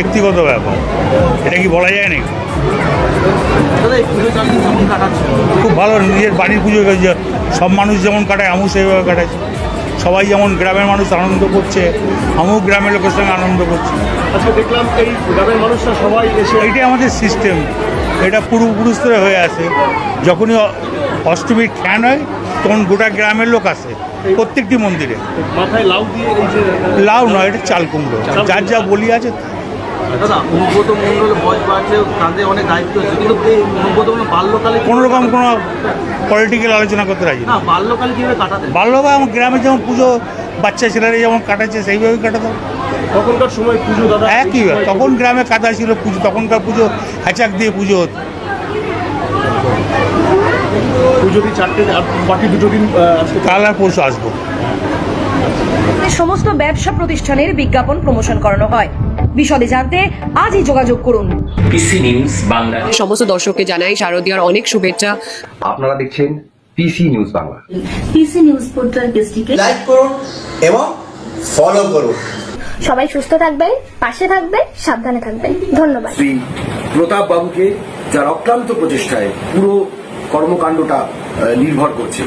ব্যক্তিগত ব্যাপার। এটা কি বলা যায় নাকি? খুব ভালো নিজের বাড়ির পুজো সব মানুষ যেমন কাটায় আমিও সেইভাবে কাটাচ্ছি। সবাই যেমন গ্রামের মানুষ আনন্দ করছে আমিও গ্রামের লোকের সঙ্গে আনন্দ করছি। আজকে দেখলাম এই গ্রামের মানুষরা সবাই এসে এইটাই আমাদের সিস্টেম এটা পূর্বপুরুষ ধরে হয়ে আছে। যখনই অষ্টমীর খ্যান হয় তখন গোটা গ্রামের লোক আসে প্রত্যেকটি মন্দিরে। মাথায় লাউ দিয়ে লাউ নয় এটা চাল কুমড়ো। যার যা বলি আছে দাদা অনুব্রত মন্ডল বয়স বাড়ছে তাদের অনেক দায়িত্ব আছে। কিন্তু অনুব্রত মন্ডল বাল্যকালে কোনো রকম কোনো পলিটিক্যাল আলোচনা করতে রাজি না না বাল্যকালে কীভাবে কাটাতেন বাল্যকাল আমার গ্রামে যেমন পুজো বাচ্চা ছেলেরা যেমন কাটাচ্ছে সেইভাবেই তখনকার সময় পুজো দাদা একই তখন গ্রামে কাদা ছিল পুজো তখনকার পুজো হ্যাচাক দিয়ে পুজো হতো। পুজো দিয়ে চারটে আর বাকি দুটো দিন কাল আর পরশু আসব। সমস্ত ব্যবসা প্রতিষ্ঠানের বিজ্ঞাপন প্রমোশন করানো হয়। বিশদে জানতে আজই যোগাযোগ করুন। পিসি নিউজ বাংলা সমস্ত দর্শককে জানাই শারদীয়ার অনেক শুভেচ্ছা। আপনারা দেখছেন PC news Bangla. PC news portal পেজটিকে লাইক করুন এবং ফলো করুন। সবাই সুস্থ থাকবেন পাশে থাকবেন সাবধানে থাকবেন। ধন্যবাদ। শ্রী প্রতাপ বাবুকে যার অক্লান্ত প্রচেষ্টায় পুরো কর্মকাণ্ডটা আহ, নির্ভর করছে।